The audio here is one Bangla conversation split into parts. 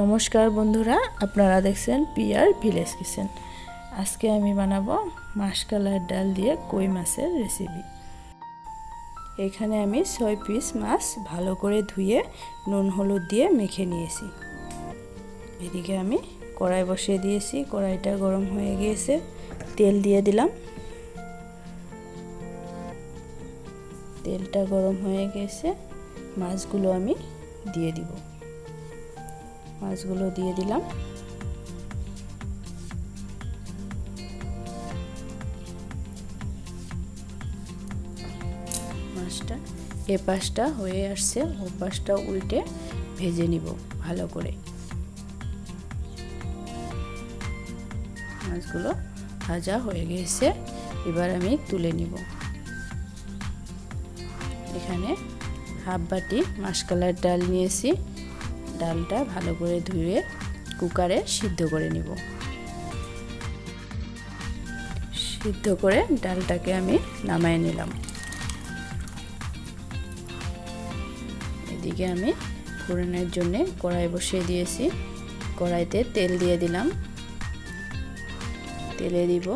নমস্কার বন্ধুরা, আপনারা দেখছেন পিয়ার ভিলেজ কিচেন। আজকে আমি বানাবো মাসকালার ডাল দিয়ে কই মাছের রেসিপি এখানে আমি ছয় পিস মাছ ভালো করে ধুয়ে নুন, হলুদ দিয়ে মেখে নিয়েছি। এদিকে আমি কড়াই বসিয়ে দিয়েছি, কড়াইটা গরম হয়ে গিয়েছে, তেল দিয়ে দিলাম। তেলটা গরম হয়ে গেছে, মাছগুলো আমি দিয়ে দিব। মাছগুলো দিয়ে দিলাম। মাছটা এ পাশটা হয়ে আসছে, ও পাশটা উল্টে ভেজে নিব ভালো করে। মাছগুলো ভাজা হয়ে গেছে, এবার আমি তুলে নিব। এখানে হাফ বাটি মাসকালার ডাল নিয়েছি। ডালটা ভালো করে ধুয়ে কুকারে সিদ্ধ করে নিব। সিদ্ধ করে ডালটাকে আমি নামায় নিলাম। এদিকে আমি ফোড়নের জন্য কড়াই বসিয়ে দিয়েছি। কড়াইতে তেল দিয়ে দিলাম। তেলে দিব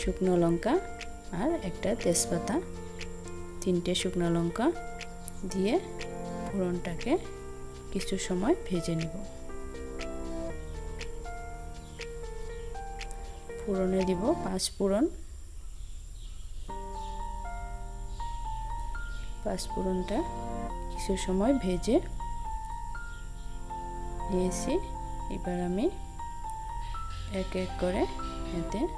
শুকনো লঙ্কা আর একটা তেজপাতা। তিনটে শুকনো লঙ্কা দিয়ে ফোড়নটাকে কিছু সময় ভেজে নেব। ফোড়নে দিব পাঁচ ফোড়ন। পাঁচ ফোড়নটা কিছু সময় ভেজে নিয়েছি। এবার আমি এক এক করে এতে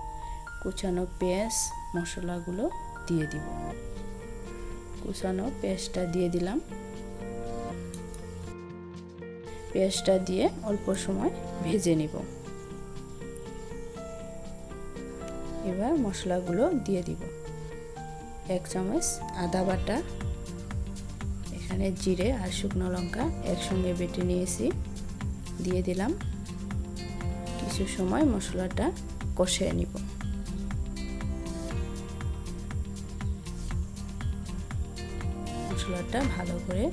কুচানো পেঁয়াজ, মশলাগুলো দিয়ে দিব। কুচানো পেঁয়াজটা দিয়ে দিলাম। পেঁয়াজটা দিয়ে অল্প সময় ভেজে নিব। এবার মশলাগুলো দিয়ে দিব। এক চামচ আদা বাটা, এখানে জিরে আর শুকনো লঙ্কা একসঙ্গে বেটে নিয়েছি, দিয়ে দিলাম। কিছু সময় মশলাটা কষে নিব। মশলাটা ভালো করে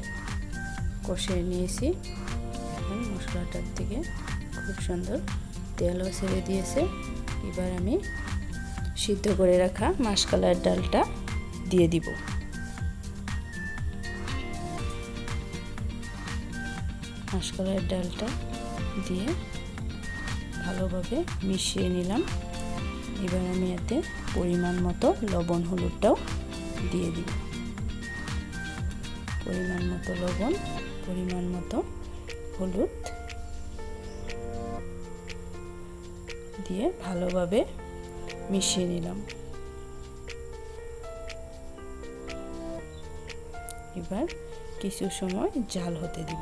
কষিয়ে নিয়েছি। মশলাটার থেকে খুব সুন্দর। তেলও ছেড়ে দিয়েছে। এবার আমি সিদ্ধ করে রাখা মাসকালার ডালটা দিয়ে দিব। মাসকালার ডালটা দিয়ে ভালোভাবে মিশিয়ে নিলাম। এবার আমি এতে পরিমাণ মতো লবণ, হলুদটাও দিয়ে দিব। পরিমাণ মতো লবণ, পরিমাণ মতো হলুদ দিয়ে ভালোভাবে মিশিয়ে নিলাম। এবার কিছু সময় জাল হতে দিব।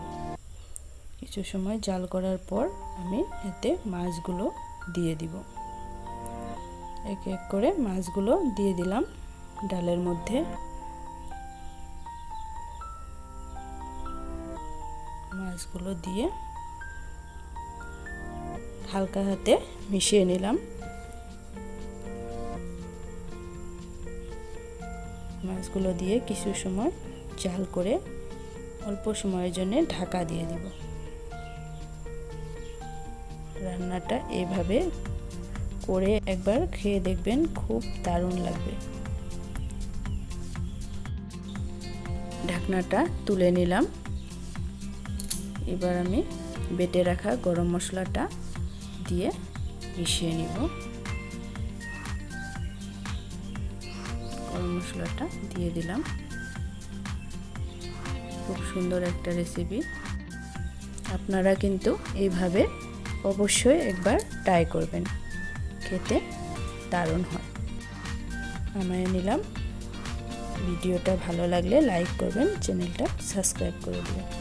কিছু সময় জাল করার পর আমি এতে মাছগুলো দিয়ে দিব। এক এক করে মাছগুলো দিয়ে দিলাম ডালের মধ্যে। মাছগুলো দিয়ে হালকা হাতে মিশিয়ে নিলাম। মাছগুলো দিয়ে কিছু সময় চাল করে অল্প সময়ের জন্য ঢাকা দিয়ে দিব। রান্নাটা এভাবে করে একবার খেয়ে দেখবেন খুব দারুণ লাগবে। ঢাকনাটা তুলে নিলাম। এবার আমি বেটে রাখা গরম মশলাটা দিয়ে মিশিয়ে নিব। গরম মশলাটা দিয়ে দিলাম। খুব সুন্দর একটা রেসিপি আপনারা কিন্তু এইভাবে অবশ্যই একবার ট্রাই করবেন। খেতে দারুণ হয়। আমায় নিলাম। ভিডিওটা ভালো লাগলে লাইক করবেন চ্যানেলটা সাবস্ক্রাইব করে দেবেন।